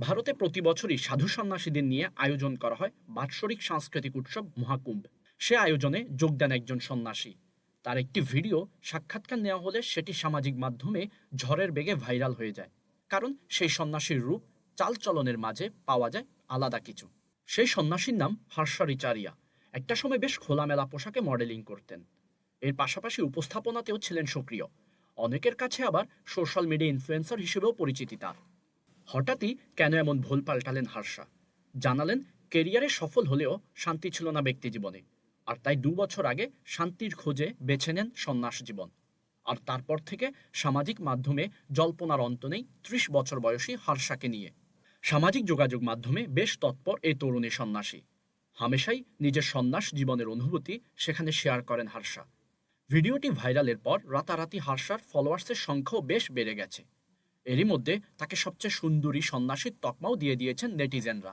ভারতে প্রতি বছরই সাধু সন্ন্যাসীদের নিয়ে আয়োজন করা হয় বাৎসরিক সাংস্কৃতিক উৎসব মহাকুম্ভ। সে আয়োজনে যোগ দেন একজন সন্ন্যাসী। তার একটি ভিডিও সাক্ষাৎকার নেওয়া হলে সেটি সামাজিক মাধ্যমে ঝড়ের বেগে ভাইরাল হয়ে যায়। কারণ সেই সন্ন্যাসীর রূপ চালচলনের মাঝে পাওয়া যায় আলাদা কিছু। সেই সন্ন্যাসীর নাম হর্ষরিচারিয়া। একটা সময় বেশ খোলামেলা পোশাকে মডেলিং করতেন। এর পাশাপাশি উপস্থাপনাতেও ছিলেন সক্রিয়। অনেকের কাছে আবার সোশ্যাল মিডিয়া ইনফ্লুয়েন্সার হিসেবেও পরিচিতি তার। হঠাৎই কেন এমন ভুল পাল্টালেন হার্ষা জানালেন, কেরিয়ারে সফল হলেও শান্তি ছিল না ব্যক্তি জীবনে। আর তাই দু বছর আগে শান্তির খোঁজে বেছে নেন সন্ন্যাস জীবন। আর তারপর থেকে সামাজিক মাধ্যমে জল্পনার অন্ত নেই ত্রিশ বছর বয়সী হার্ষাকে নিয়ে। সামাজিক যোগাযোগ মাধ্যমে বেশ তৎপর এই তরুণী সন্ন্যাসী। হামেশাই নিজের সন্ন্যাস জীবনের অনুভূতি সেখানে শেয়ার করেন হার্ষা ভিডিওটি ভাইরালের পর রাতারাতি হার্ষার ফলোয়ার্সের সংখ্যাও বেশ বেড়ে গেছে। এরই মধ্যে তাকে সবচেয়ে সুন্দরী সন্ন্যাসীর তকমাও দিয়ে দিয়েছেন নেটিজেনরা।